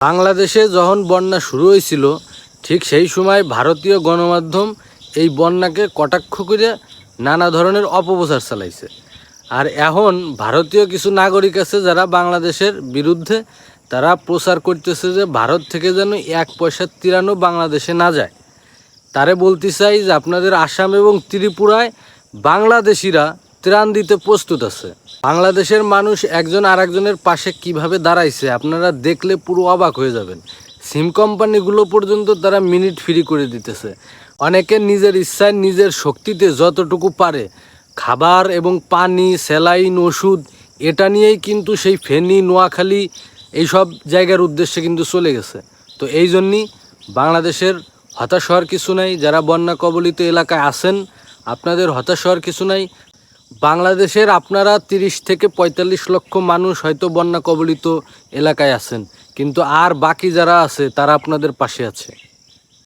বাংলাদেশে যখন বন্যা শুরু হয়েছিল, ঠিক সেই সময় ভারতীয় গণমাধ্যম এই বন্যাকে কটাক্ষ করে নানা ধরনের অপপ্রচার চালাইছে। আর এখন ভারতীয় কিছু নাগরিক আছে যারা বাংলাদেশের বিরুদ্ধে তারা প্রচার করতেছে যে ভারত থেকে যেন এক পয়সা তিরানো বাংলাদেশে না যায়। তারে বলতে চাই যে আপনাদের আসাম এবং ত্রিপুরায় বাংলাদেশিরা ত্রাণ দিতে প্রস্তুত আছে। বাংলাদেশের মানুষ একজন আর একজনের পাশে কীভাবে দাঁড়াইছে, আপনারা দেখলে পুরো অবাক হয়ে যাবেন। সিম কোম্পানিগুলো পর্যন্ত তারা মিনিট ফ্রি করে দিতেছে। অনেকে নিজের ইচ্ছায় নিজের শক্তিতে যতটুকু পারে, খাবার এবং পানি, স্যালাইন, ওষুধ, এটা নিয়েই কিন্তু সেই ফেনী, নোয়াখালী এইসব জায়গার উদ্দেশ্যে কিন্তু চলে গেছে। তো এই জন্যই বাংলাদেশের হতাশ হওয়ার কিছু নাই, যারা বন্যা কবলিত এলাকায় আছেন, আপনাদের হতাশ হওয়ার কিছু নাই। বাংলাদেশের আপনারা তিরিশ থেকে পঁয়তাল্লিশ লক্ষ মানুষ হয়তো বন্যা কবলিত এলাকায় আছেন, কিন্তু আর বাকি যারা আছে, তারা আপনাদের পাশে আছে।